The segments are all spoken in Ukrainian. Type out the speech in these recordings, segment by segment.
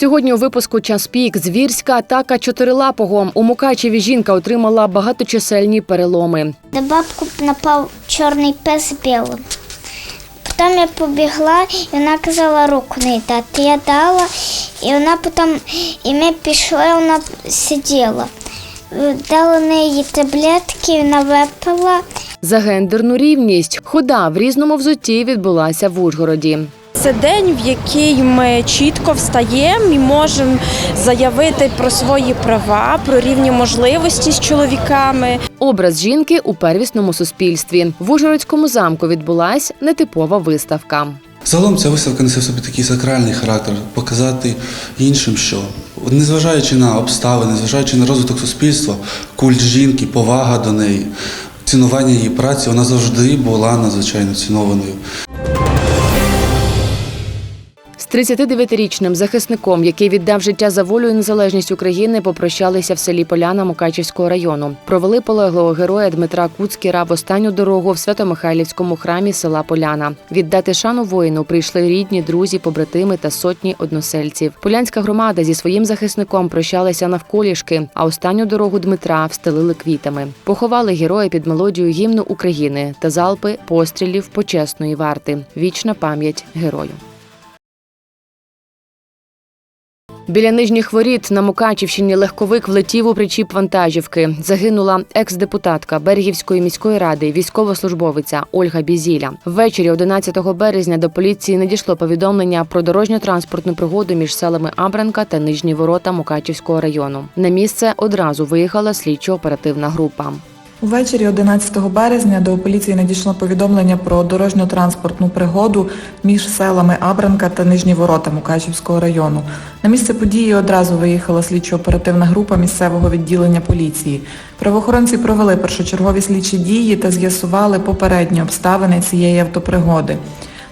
Сьогодні у випуску час пік звірська атака чотирилапого. У Мукачеві жінка отримала багаточисельні переломи. На бабку напав чорний пес білим. Потім я побігла, і вона казала руку не дати. Я дала, і вона потім, і ми пішли, вона сиділа. Дали неї таблетки, вона випила. За гендерну рівність хода в різному взутті відбулася в Ужгороді. Це день, в який ми чітко встаємо і можемо заявити про свої права, про рівні можливості з чоловіками. Образ жінки у первісному суспільстві. В Ужгородському замку відбулась нетипова виставка. Загалом ця виставка несе в собі такий сакральний характер, показати іншим, що незважаючи на обставини, незважаючи на розвиток суспільства, культ жінки, повага до неї, цінування її праці, вона завжди була надзвичайно цінованою. З 39-річним захисником, який віддав життя за волю і незалежність України, попрощалися в селі Поляна Мукачівського району. Провели полеглого героя Дмитра Куцкіра в останню дорогу в Свято-Михайлівському храмі села Поляна. Віддати шану воїну прийшли рідні, друзі, побратими та сотні односельців. Полянська громада зі своїм захисником прощалася навколішки, а останню дорогу Дмитра встелили квітами. Поховали героя під мелодію гімну України та залпи пострілів почесної варти. Вічна пам'ять герою. Біля нижніх воріт на Мукачівщині легковик влетів у причіп вантажівки. Загинула екс-депутатка Берегівської міської ради, військовослужбовиця Ольга Бізіля. Ввечері 11 березня до поліції надійшло повідомлення про дорожньо-транспортну пригоду між селами Абранка та Нижні Ворота Мукачівського району. На місце одразу виїхала слідчо-оперативна група. Увечері 11 березня до поліції надійшло повідомлення про дорожньо-транспортну пригоду між селами Абранка та Нижні Ворота Мукачівського району. На місце події одразу виїхала слідчо-оперативна група місцевого відділення поліції. Правоохоронці провели першочергові слідчі дії та з'ясували попередні обставини цієї автопригоди.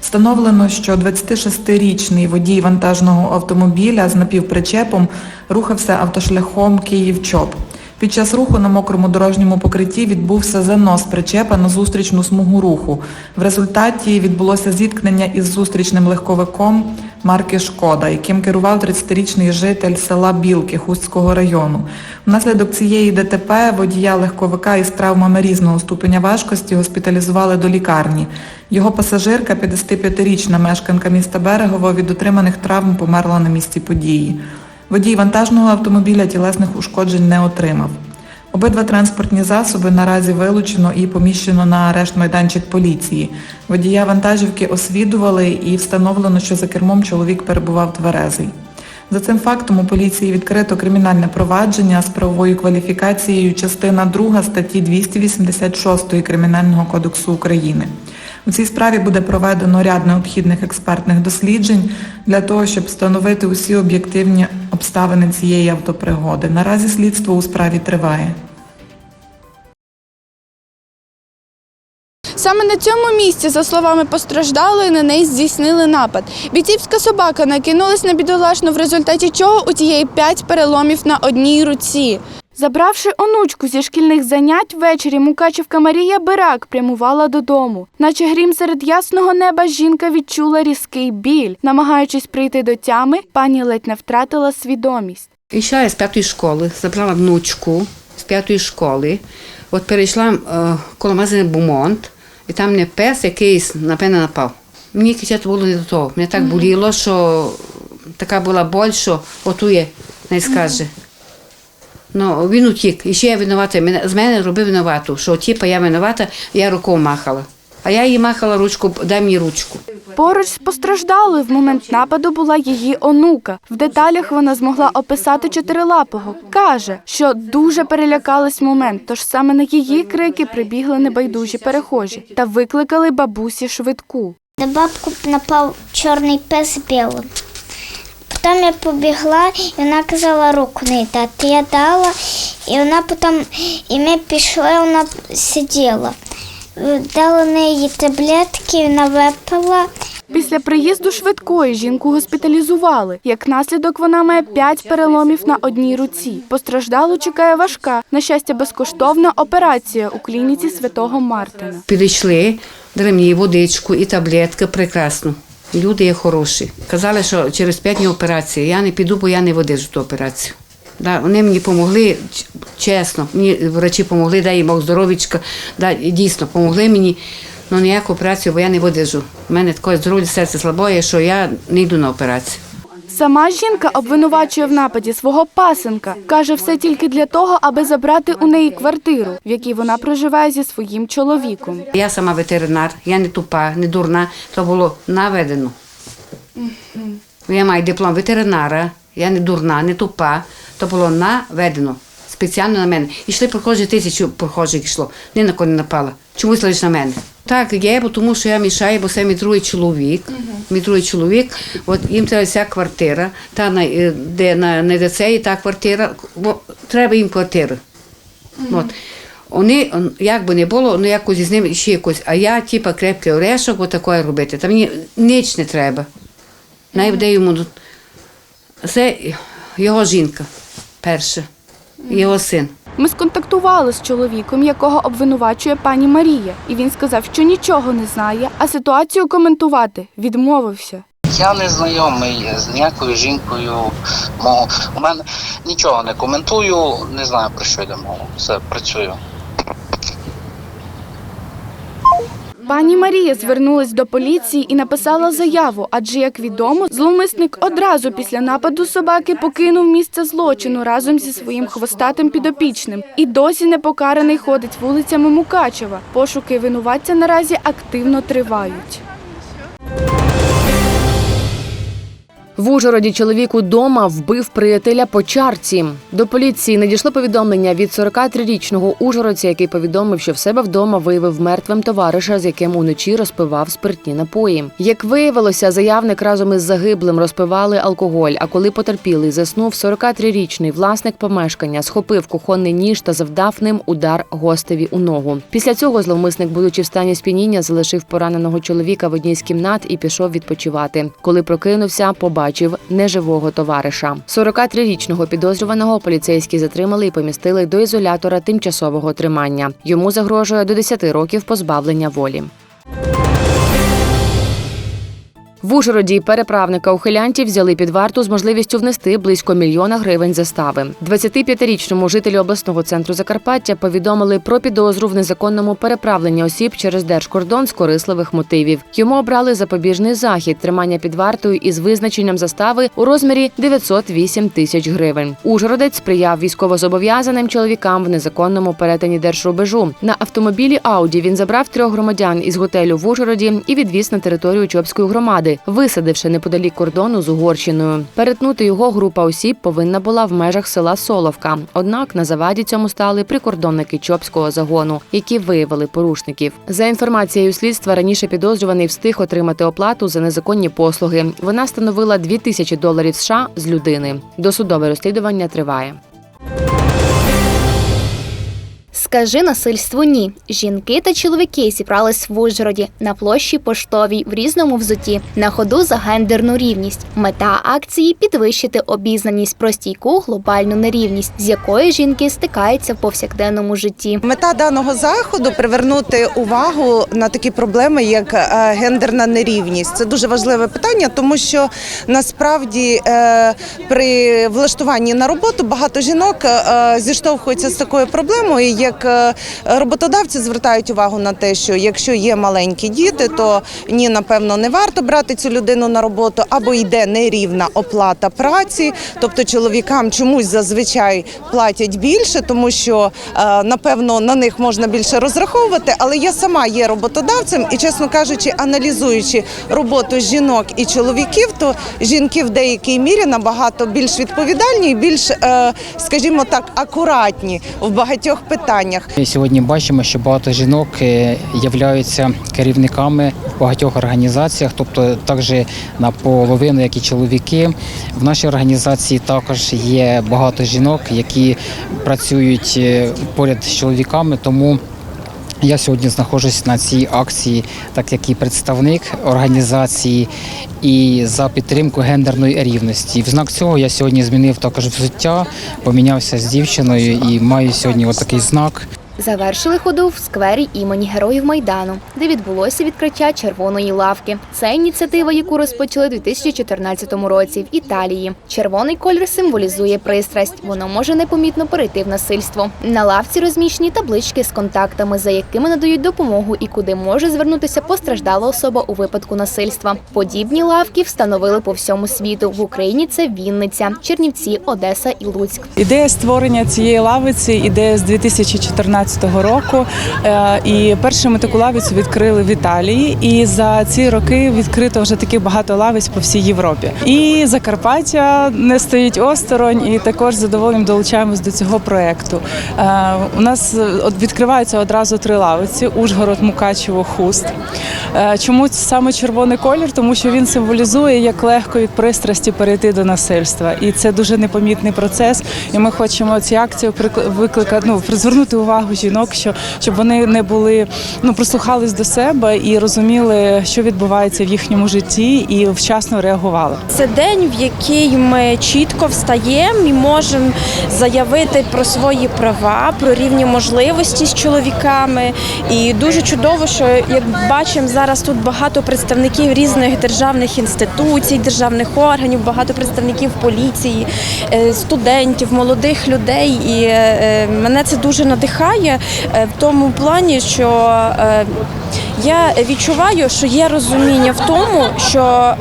Встановлено, що 26-річний водій вантажного автомобіля з напівпричепом рухався автошляхом Київ-Чоп. Під час руху на мокрому дорожньому покритті відбувся занос причепа на зустрічну смугу руху. В результаті відбулося зіткнення із зустрічним легковиком марки Шкода, яким керував 30-річний житель села Білки Хустського району. Внаслідок цієї ДТП водія легковика із травмами різного ступеня важкості госпіталізували до лікарні. Його пасажирка, 55-річна мешканка міста Берегово, від отриманих травм померла на місці події. Водій вантажного автомобіля тілесних ушкоджень не отримав. Обидва транспортні засоби наразі вилучено і поміщено на арешт майданчик поліції. Водія вантажівки освідували і встановлено, що за кермом чоловік перебував тверезий. За цим фактом у поліції відкрито кримінальне провадження з правовою кваліфікацією частина 2 статті 286 Кримінального кодексу України. У цій справі буде проведено ряд необхідних експертних досліджень для того, щоб встановити усі об'єктивні обставини цієї автопригоди. Наразі слідство у справі триває. Саме на цьому місці, за словами постраждалої, на неї здійснили напад. Бійцівська собака накинулась на бідолашну, в результаті чого у тієї п'ять переломів на одній руці. Забравши онучку зі шкільних занять, ввечері Мукачівка Марія Бирак прямувала додому. Наче грім серед ясного неба жінка відчула різкий біль. Намагаючись прийти до тями, пані ледь не втратила свідомість. Йшла я з п'ятої школи, забрала внучку з п'ятої школи. От перейшла е, коло магазину Бумонт, і там мене пес якийсь, напевно, напав. Мені кричати було не до того. Мені так боліло, що така була боль, що отує, не скаже. Ну, він утік. І ще я винувата. Мене, з мене робив винувату, що типа я винувата, я рукою махала. А я їй махала ручку, дай мені ручку. Поруч з постраждалою в момент нападу була її онука. В деталях вона змогла описати чотирилапого. Каже, що дуже перелякалась момент, тож саме на її крики прибігли небайдужі перехожі та викликали бабусі швидку. На бабку напав чорний пес білим. Потім я побігла, і вона казала руку не дати. Я дала, і вона потім, і ми пішли, вона сиділа. Дали неї таблетки, вона випила. Після приїзду швидкої жінку госпіталізували. Як наслідок, вона має п'ять переломів на одній руці. Постраждалу чекає важка, на щастя, безкоштовна операція у клініці святого Мартина. Підійшли, дали мені водичку і таблетки, прекрасно. Люди є хороші. Казали, що через п'ять днів операції. Я не піду, бо я не видержу ту операцію. Да, вони мені допомогли, чесно, мені врачі допомогли, дай їм мог здоровічка, да, і дійсно допомогли мені. але ніяку операцію, бо я не видержу. У мене таке здоров'я серце слабоє, що я не йду на операцію. Сама жінка обвинувачує в нападі свого пасенка. Каже, все тільки для того, аби забрати у неї квартиру, в якій вона проживає зі своїм чоловіком. Я сама ветеринар, я не тупа, не дурна, то було наведено. Я маю диплом ветеринара, я не дурна, не тупа, то було наведено. Спеціально на мене. Ішли прохожі, тисячу прохожих йшло. Ні на кого не напала. Чомусь лише на мене. Так, є, бо тому що я мішаю, бо це мій другий чоловік. Мій другий чоловік, от їм треба ця квартира, та на, е, де на, на де це і та квартира, бо треба їм квартира. От. Вони, як би не було, ну якось з ним ще якось, а я, типа, крепкий орешок, отакое робити. Та мені ніч не треба. Найде йому. Це його жінка перша, його син. Ми сконтактували з чоловіком, якого обвинувачує пані Марія, і він сказав, що нічого не знає, а ситуацію коментувати відмовився. Я не знайомий з ніякою жінкою. Мого у мене нічого не коментую, не знаю про що йде мова. Все працюю. Пані Марія звернулась до поліції і написала заяву, адже, як відомо, зловмисник одразу після нападу собаки покинув місце злочину разом зі своїм хвостатим підопічним і досі непокараний ходить вулицями Мукачева. Пошуки винуватця наразі активно тривають. В Ужгороді чоловік удома вбив приятеля по чарці. До поліції надійшло повідомлення від 43-річного ужгородця, який повідомив, що в себе вдома виявив мертвим товариша, з яким уночі розпивав спиртні напої. Як виявилося, заявник разом із загиблим розпивали алкоголь. А коли потерпілий заснув, 43-річний власник помешкання схопив кухонний ніж та завдав ним удар гостеві у ногу. Після цього зловмисник, будучи в стані сп'яніння, залишив пораненого чоловіка в одній з кімнат і пішов відпочивати. Коли прокинувся, побачив неживого товариша. 43-річного підозрюваного поліцейські затримали і помістили до ізолятора тимчасового тримання. Йому загрожує до 10 років позбавлення волі. В Ужгороді переправника ухилянтів взяли під варту з можливістю внести близько мільйона гривень застави. 25-річному жителю обласного центру Закарпаття повідомили про підозру в незаконному переправленні осіб через держкордон з корисливих мотивів. Йому обрали запобіжний захід тримання під вартою із визначенням застави у розмірі 908 тисяч гривень. Ужгородець сприяв військовозобов'язаним чоловікам в незаконному перетині держрубежу. На автомобілі Ауді він забрав трьох громадян із готелю в Ужгороді і відвіз на територію Чопської громади, висадивши неподалік кордону з Угорщиною. Перетнути його група осіб повинна була в межах села Соловка. Однак на заваді цьому стали прикордонники Чопського загону, які виявили порушників. За інформацією слідства, раніше підозрюваний встиг отримати оплату за незаконні послуги. Вона становила 2 тисячі доларів США з людини. Досудове розслідування триває. Скажи насильству ні. Жінки та чоловіки зібрались в Ужгороді на площі поштовій в різному взуті на ходу за гендерну рівність. Мета акції підвищити обізнаність про стійку глобальну нерівність, з якою жінки стикаються в повсякденному житті. Мета даного заходу привернути увагу на такі проблеми, як е, гендерна нерівність. Це дуже важливе питання, тому що насправді е, при влаштуванні на роботу багато жінок е, зіштовхуються з такою проблемою, як е, роботодавці звертають увагу на те, що якщо є маленькі діти, то ні, напевно, не варто брати цю людину на роботу, або йде нерівна оплата праці. Тобто чоловікам чомусь зазвичай платять більше, тому що е, напевно на них можна більше розраховувати. Але я сама є роботодавцем і, чесно кажучи, аналізуючи роботу жінок і чоловіків, то жінки в деякій мірі набагато більш відповідальні і більш, е, скажімо так, акуратні в багатьох питаннях. Ми Сьогодні бачимо, що багато жінок е, являються керівниками в багатьох організаціях, тобто також на половину, як і чоловіки. В нашій організації також є багато жінок, які працюють е, поряд з чоловіками, тому. Я сьогодні знаходжусь на цій акції, так як і представник організації, і за підтримку гендерної рівності. В знак цього я сьогодні змінив також взуття, помінявся з дівчиною і маю сьогодні отакий знак. Завершили ходу в сквері імені Героїв Майдану, де відбулося відкриття червоної лавки. Це ініціатива, яку розпочали у 2014 році в Італії. Червоний колір символізує пристрасть. Воно може непомітно перейти в насильство. На лавці розміщені таблички з контактами, за якими надають допомогу і куди може звернутися постраждала особа у випадку насильства. Подібні лавки встановили по всьому світу. В Україні це Вінниця, Чернівці, Одеса і Луцьк. Ідея створення цієї лавиці ідея з 2014 року. Е, І таку лавицю відкрили в Італії. І за ці роки відкрито вже таких багато лавиць по всій Європі. І Закарпаття не стоїть осторонь, і також задоволенням долучаємось до цього проекту. Е, У нас е, відкриваються одразу три лавиці: Ужгород, Мукачево, Хуст. Чому саме червоний колір? Тому що він символізує, як легко від пристрасті перейти до насильства, і це дуже непомітний процес. І ми хочемо ці акції викликати, ну, звернути увагу жінок, що щоб вони не були, ну прислухались до себе і розуміли, що відбувається в їхньому житті, і вчасно реагували. Це день, в який ми чітко встаємо і можемо заявити про свої права, про рівні можливості з чоловіками. І дуже чудово, що як бачимо зараз тут багато представників різних державних інституцій, державних органів, багато представників поліції, е, студентів, молодих людей. І е, мене це дуже надихає е, в тому плані, що е, я відчуваю, що є розуміння в тому, що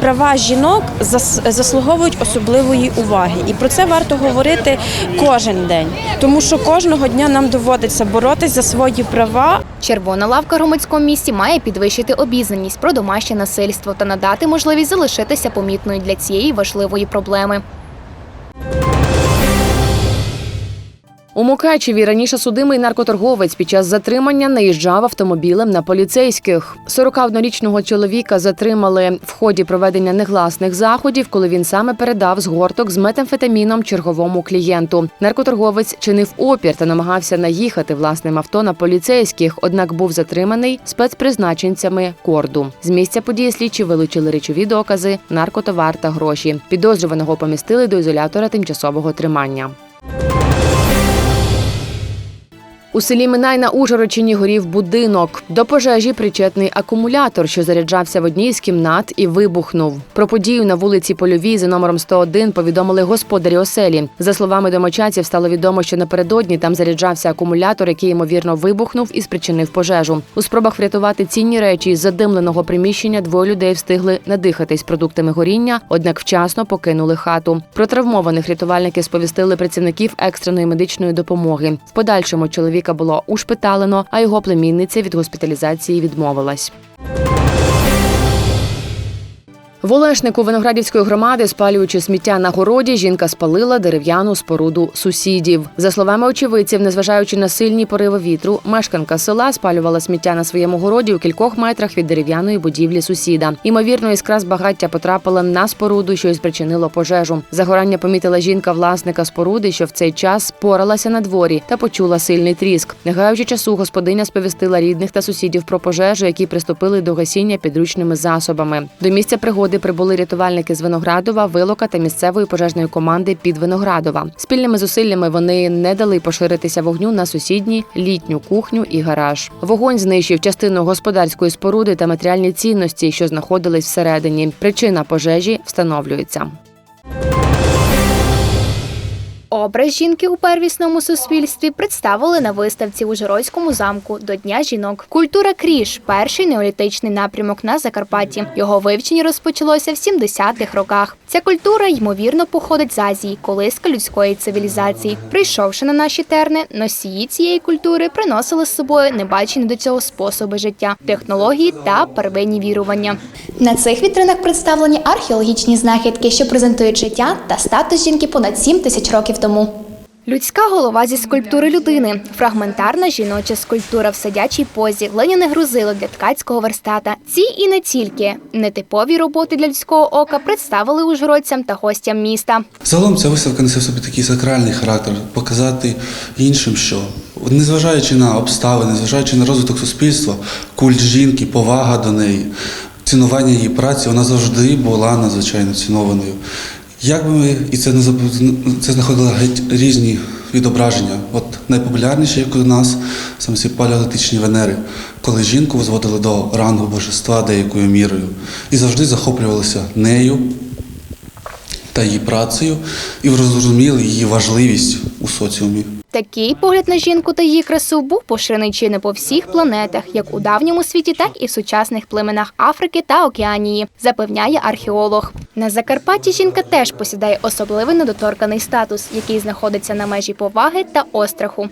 права жінок зас- заслуговують особливої уваги, і про це варто говорити кожен день, тому що кожного дня нам доводиться боротися за свої права. Червона лавка в громадському місті має підвищити обізнаність про домашнє насильство та надати можливість залишитися помітною для цієї важливої проблеми. У Мукачеві раніше судимий наркоторговець під час затримання наїжджав автомобілем на поліцейських. 41-річного чоловіка затримали в ході проведення негласних заходів, коли він саме передав згорток з метамфетаміном черговому клієнту. Наркоторговець чинив опір та намагався наїхати власним авто на поліцейських, однак був затриманий спецпризначенцями корду. З місця події слідчі вилучили речові докази, наркотовар та гроші. Підозрюваного помістили до ізолятора тимчасового тримання. У селі Минай на Ужгородчині горів будинок. До пожежі причетний акумулятор, що заряджався в одній з кімнат і вибухнув. Про подію на вулиці Польовій за номером 101 повідомили господарі оселі. За словами домочадців, стало відомо, що напередодні там заряджався акумулятор, який ймовірно вибухнув і спричинив пожежу. У спробах врятувати цінні речі із задимленого приміщення двоє людей встигли надихатись продуктами горіння, однак вчасно покинули хату. Про травмованих рятувальники сповістили працівників екстреної медичної допомоги. В подальшому чоловіка було ушпиталено, а його племінниця від госпіталізації відмовилась. В Олешнику Виноградівської громади, спалюючи сміття на городі, жінка спалила дерев'яну споруду сусідів. За словами очевидців, незважаючи на сильні пориви вітру, мешканка села спалювала сміття на своєму городі у кількох метрах від дерев'яної будівлі сусіда. Імовірно, іскра з багаття потрапила на споруду, що й спричинило пожежу. Загорання помітила жінка власника споруди, що в цей час поралася на дворі та почула сильний тріск. Не гаючи часу, господиня сповістила рідних та сусідів про пожежу, які приступили до гасіння підручними засобами. До місця пригоди прибули рятувальники з Виноградова, Вилока та місцевої пожежної команди під Виноградова. Спільними зусиллями вони не дали поширитися вогню на сусідні літню кухню і гараж. Вогонь знищив частину господарської споруди та матеріальні цінності, що знаходились всередині. Причина пожежі встановлюється. Образ жінки у первісному суспільстві представили на виставці у Жиройському замку до Дня жінок. Культура кріж перший неолітичний напрямок на Закарпатті. Його вивчення розпочалося в 70-х роках. Ця культура ймовірно походить з Азії, колиска людської цивілізації. Прийшовши на наші терни, носії цієї культури приносили з собою небачені до цього способи життя, технології та первинні вірування. На цих вітринах представлені археологічні знахідки, що презентують життя та статус жінки понад 7 тисяч років тому. Людська голова зі скульптури людини, фрагментарна жіноча скульптура в сидячій позі, глиняне грузило для ткацького верстата. Ці і не тільки нетипові роботи для людського ока представили ужгородцям та гостям міста. Загалом ця виставка несе в собі такий сакральний характер, показати іншим, що незважаючи на обставини, незважаючи на розвиток суспільства, культ жінки, повага до неї, цінування її праці, вона завжди була надзвичайно цінованою. Як би ми і це не забу- це знаходили різні відображення. От найпопулярніше, як у нас, саме ці палеолітичні венери, коли жінку возводили до рангу божества деякою мірою і завжди захоплювалися нею та її працею і розуміли її важливість у соціумі. Такий погляд на жінку та її красу був поширений чи не по всіх планетах, як у давньому світі, так і в сучасних племенах Африки та Океанії, запевняє археолог. На Закарпатті жінка теж посідає особливий недоторканий статус, який знаходиться на межі поваги та остраху.